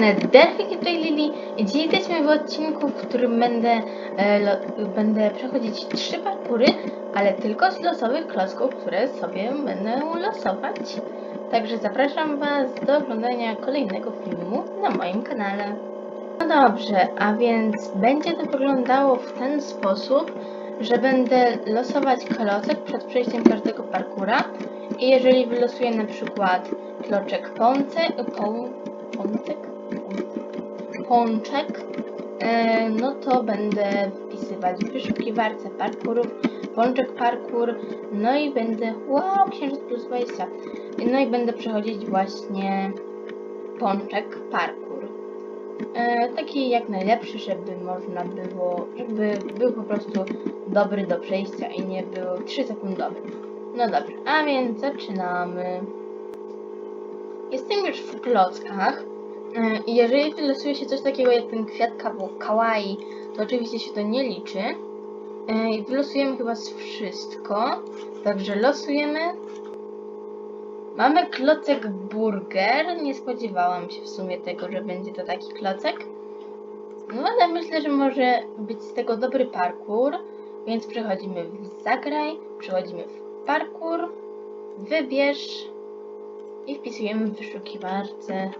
stronę Delphi tutaj Lili i dzisiaj jesteśmy w odcinku, w którym będę, e, będę przechodzić trzy parkury, ale tylko z losowych klocków, które sobie będę losować. Także zapraszam Was do oglądania kolejnego filmu na moim kanale. No dobrze, a więc będzie to wyglądało w ten sposób, że będę losować klocek przed przejściem każdego parkura i jeżeli wylosuję na przykład kloczek pące, pą, pączek, pączek, e, no to będę wpisywać w wyszukiwarce parkurów, pączek parkur, no i będę, wow, księżyc plus 20, no i będę przechodzić właśnie pączek parkur. E, taki jak najlepszy, żeby można było, żeby był po prostu dobry do przejścia i nie był 3 sekundowy. No dobrze, a więc zaczynamy. Jestem już w klockach i jeżeli wylosuje się coś takiego jak ten kwiat kawaii, to oczywiście się to nie liczy. E, I wylosujemy chyba z wszystko. Także losujemy. Mamy klocek burger. Nie spodziewałam się w sumie tego, że będzie to taki klocek. No ale myślę, że może być z tego dobry parkour. Więc przechodzimy w zagraj, przechodzimy w parkour, wybierz i wpisujemy w wyszukiwarce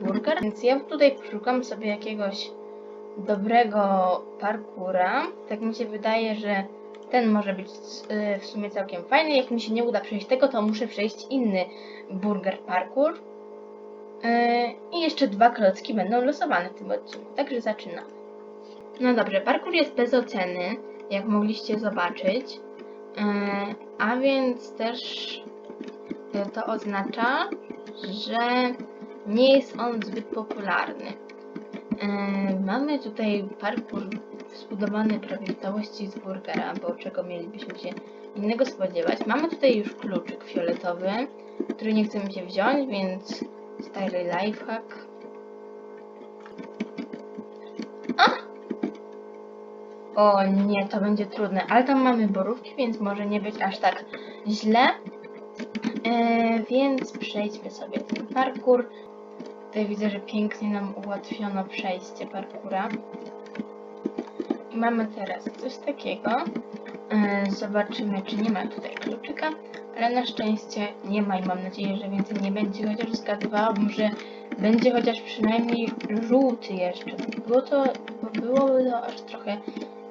burger. Więc ja tutaj poszukam sobie jakiegoś dobrego parkura. Tak mi się wydaje, że ten może być y, w sumie całkiem fajny. Jak mi się nie uda przejść tego, to muszę przejść inny burger parkour. Y, I jeszcze dwa klocki będą losowane w tym odcinku, także zaczynamy. No dobrze, parkour jest bez oceny, jak mogliście zobaczyć. Y, A więc też to oznacza, że nie jest on zbyt popularny. Yy, mamy tutaj parkour zbudowany prawie w całości z burgera, bo czego mielibyśmy się innego spodziewać. Mamy tutaj już kluczyk fioletowy, który nie chcemy się wziąć, więc style lifehack. A! O nie, to będzie trudne, ale tam mamy borówki, więc może nie być aż tak źle. Yy, więc przejdźmy sobie ten parkour. Tutaj widzę, że pięknie nam ułatwiono przejście parkura. I mamy teraz coś takiego. Yy, Zobaczymy, czy nie ma tutaj kluczyka, ale na szczęście nie ma i mam nadzieję, że więcej nie będzie, chociaż zgadywałabym, że będzie chociaż przynajmniej żółty jeszcze. Było to, byłoby to aż trochę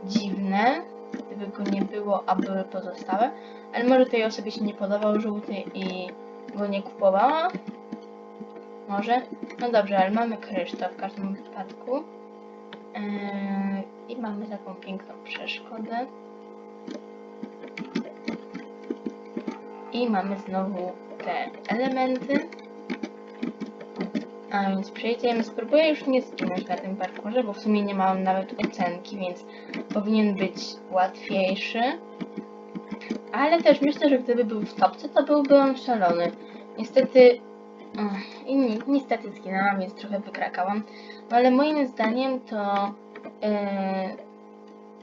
dziwne, gdyby go nie było, a były pozostałe, ale może tej osobie się nie podobał żółty i go nie kupowała. Może? No dobrze, ale mamy kryształ w każdym wypadku. Yy, I mamy taką piękną przeszkodę. I mamy znowu te elementy. A więc przejdziemy. Spróbuję już nie zginąć na tym parkurze, bo w sumie nie mam nawet ocenki, więc powinien być łatwiejszy. Ale też myślę, że gdyby był w topce, to byłby on szalony. Niestety I ni niestety zginęłam, więc trochę wykrakałam. No ale moim zdaniem to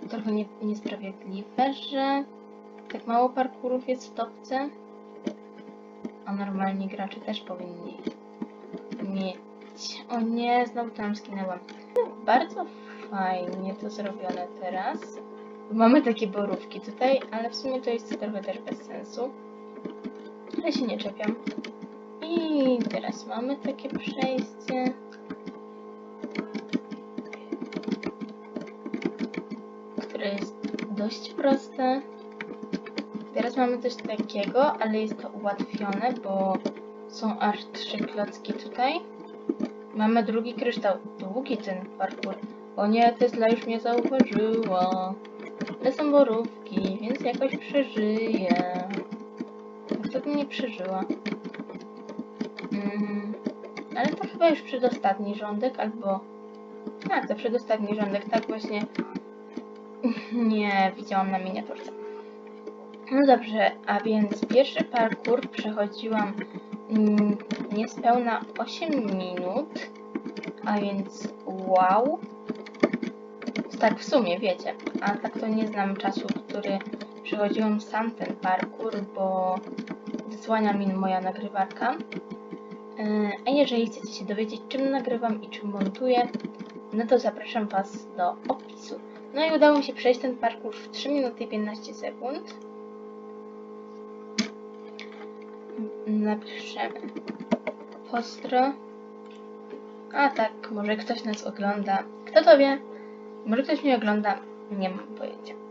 yy, trochę nie, niesprawiedliwe, że tak mało parkurów jest w topce. A normalni gracze też powinni mieć. O nie, znowu tam zginęłam. Bardzo fajnie to zrobione teraz. Mamy takie borówki tutaj, ale w sumie to jest trochę też bez sensu. Ale się nie czepiam. I teraz mamy takie przejście. Które jest dość proste. Teraz mamy coś takiego, ale jest to ułatwione, bo są aż trzy klocki tutaj. Mamy drugi kryształ. Długi ten parkour. O nie, Tesla już mnie zauważyła. Ale są borówki, więc jakoś przeżyję. Co nie przeżyła? Mm, ale to chyba już przedostatni rządek, albo... Tak, to przedostatni rządek, tak właśnie... Nie, widziałam na miniaturce. No dobrze, a więc pierwszy parkour przechodziłam mm, niespełna 8 minut, a więc wow. Tak w sumie, wiecie, a tak to nie znam czasu, który przechodziłam sam ten parkour, bo wysłania mi moja nagrywarka. E, A jeżeli chcecie się dowiedzieć, czym nagrywam i czym montuję, no to zapraszam Was do opisu. No i udało mi się przejść ten parkour w 3 minuty i 15 sekund. Napiszemy postro. A tak, może ktoś nas ogląda. Kto to wie? Może ktoś mnie ogląda? Nie mam pojęcia.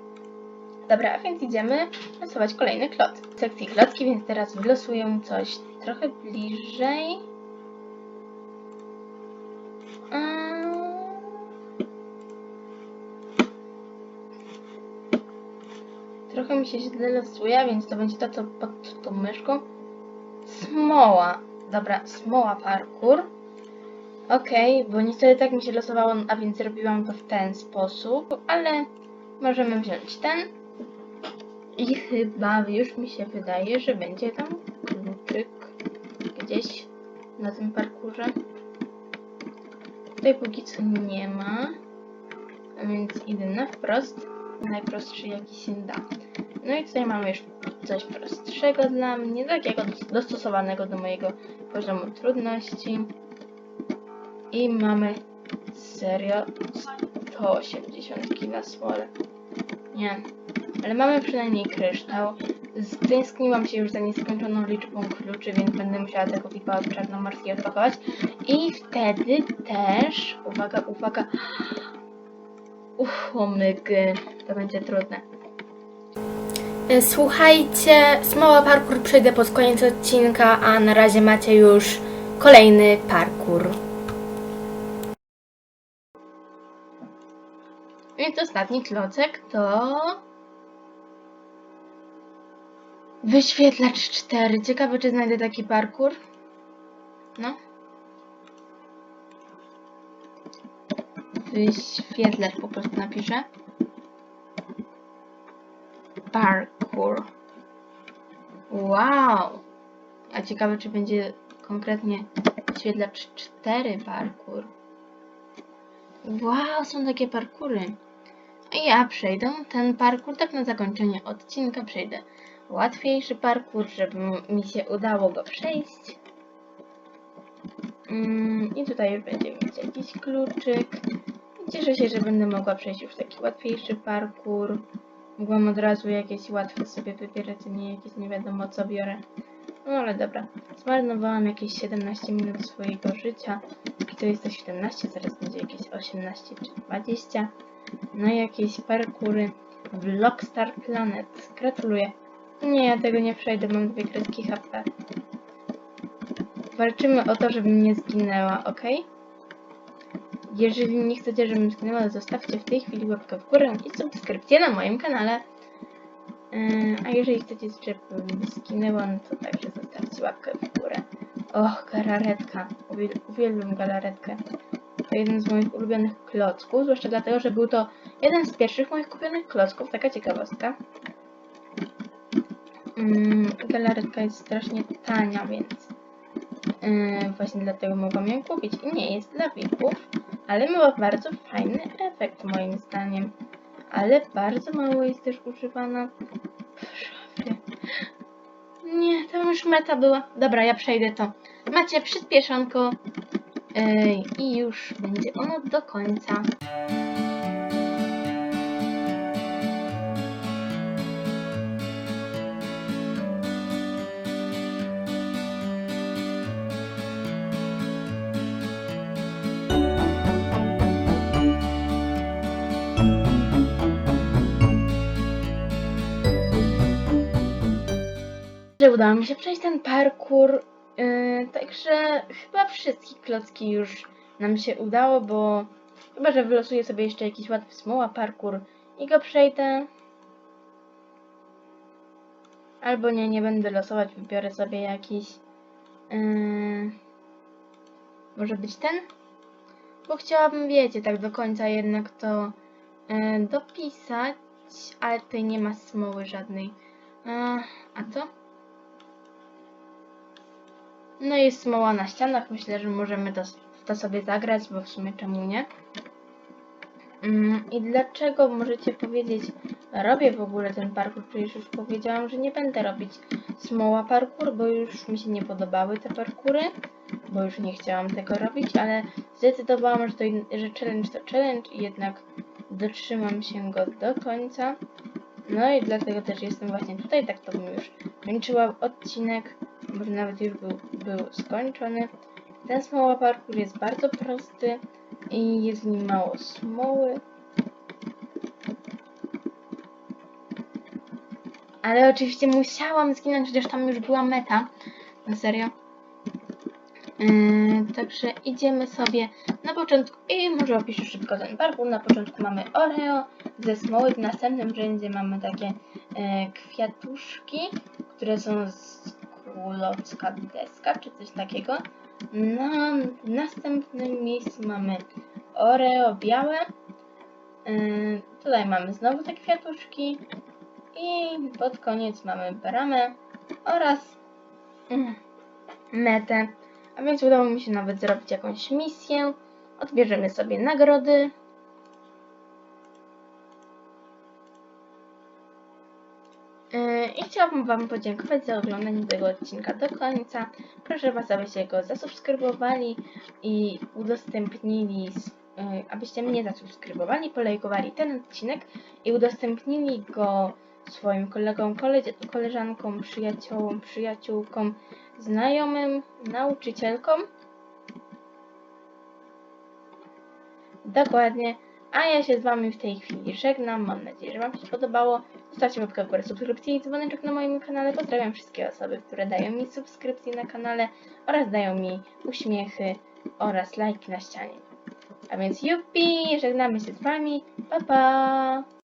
Dobra, więc idziemy losować kolejny klot. W sekcji klocki, więc teraz wylosuję coś trochę bliżej. Trochę mi się źle losuje, więc to będzie to, co pod tą myszką. Smoła. Dobra, smoła parkour. Okej, bo niestety tak mi się losowało, a więc zrobiłam to w ten sposób, ale możemy wziąć ten. I chyba już mi się wydaje, że będzie tam kluczyk gdzieś na tym parkurze. Tutaj póki co nie ma, a więc idę na wprost, najprostszy jaki się da. No i tutaj mamy już coś prostszego dla mnie, takiego dostosowanego do mojego poziomu trudności. I mamy serio 180 kg smoły. Nie, ale mamy przynajmniej kryształ. Stęskniłam się już za nieskończoną liczbą kluczy, więc będę musiała tego pipa od czarnomorskiej odpakować. I wtedy też, uwaga, uwaga, uff, omygy, to będzie trudne. E, Słuchajcie, Smoła Parkour przejdę pod koniec odcinka, a na razie macie już kolejny parkour. Więc ostatni klocek to... Wyświetlacz 4. Ciekawe, czy znajdę taki parkour. No. Wyświetlacz po prostu napiszę. Parkour. Wow! A ciekawe, czy będzie konkretnie wyświetlacz 4 parkour. Wow, są takie parkury. Ja przejdę ten parkour, tak na zakończenie odcinka przejdę łatwiejszy parkour, żeby mi się udało go przejść. Mm, I tutaj już będzie mieć jakiś kluczyk. Cieszę się, że będę mogła przejść już taki łatwiejszy parkour. Mogłam od razu jakieś łatwe sobie wybierać, a nie jakieś nie wiadomo co biorę. No ale dobra. Zmarnowałam jakieś 17 minut swojego życia. I to jest to 17, zaraz będzie jakieś 18 czy 20. I jakieś parkury. Vlogstar Planet. Gratuluję. Nie, ja tego nie przejdę, mam dwie kredki HP. Walczymy o to, żebym nie zginęła, ok? Jeżeli nie chcecie, żebym zginęła, zostawcie w tej chwili łapkę w górę i subskrypcję na moim kanale. Yy, a jeżeli chcecie, żebym zginęła, no to także zostawcie łapkę w górę. Och, galaretka. Uwiel- Uwielbiam galaretkę. Jeden z moich ulubionych klocków, zwłaszcza dlatego, że był to jeden z pierwszych moich kupionych klocków, taka ciekawostka. Mm, galaretka jest strasznie tania, więc yy, właśnie dlatego mogłam ją kupić. I nie jest dla VIP-ów, ale ma bardzo fajny efekt moim zdaniem. Ale bardzo mało jest też używana. Nie, to już meta była. Dobra, ja przejdę to. Macie przyspieszonko i już będzie ono do końca. że udało mi się przejść ten parkour. Yy, także chyba wszystkie klocki już nam się udało, bo chyba, że wylosuję sobie jeszcze jakiś łatwy smoła parkour i go przejdę. Albo nie, nie będę losować, wybiorę sobie jakiś. Yy, może być ten? Bo chciałabym, wiecie, tak do końca jednak to yy, dopisać, ale tutaj nie ma smoły żadnej. Yy, a to? No jest smoła na ścianach, myślę, że możemy to, to sobie zagrać, bo w sumie czemu nie. Mm, I dlaczego możecie powiedzieć, robię w ogóle ten parkour? Przecież już powiedziałam, że nie będę robić smoła parkour, bo już mi się nie podobały te parkury, bo już nie chciałam tego robić, ale zdecydowałam, że, to, że challenge to challenge i jednak dotrzymam się go do końca. No i dlatego też jestem właśnie tutaj, tak to bym już kończyła odcinek, może nawet już był, był skończony. Ten smoła parkour jest bardzo prosty i jest w nim mało smoły. Ale oczywiście musiałam zginąć, chociaż tam już była meta. Na serio. Yy, także idziemy sobie na początku i może opiszę szybko ten parkour. Na początku mamy Oreo ze smoły, w następnym rzędzie mamy takie e, kwiatuszki, które są z kulocka deska czy coś takiego. Na następnym miejscu mamy Oreo białe. Yy, tutaj mamy znowu te kwiatuszki. I pod koniec mamy bramę oraz mm, metę. A więc udało mi się nawet zrobić jakąś misję. Odbierzemy sobie nagrody. Yy, I chciałabym Wam podziękować za oglądanie tego odcinka do końca. Proszę Was, abyście go zasubskrybowali i udostępnili, yy, abyście mnie zasubskrybowali, polajkowali ten odcinek i udostępnili go swoim kolegom, koleżankom, przyjaciołom, przyjaciółkom, znajomym, nauczycielkom. Dokładnie. A ja się z Wami w tej chwili żegnam. Mam nadzieję, że Wam się podobało. Zostawcie łapkę w górę, subskrypcję i dzwoneczek na moim kanale. Pozdrawiam wszystkie osoby, które dają mi subskrypcję na kanale oraz dają mi uśmiechy oraz lajki na ścianie. A więc jupi, żegnamy się z Wami. Pa pa!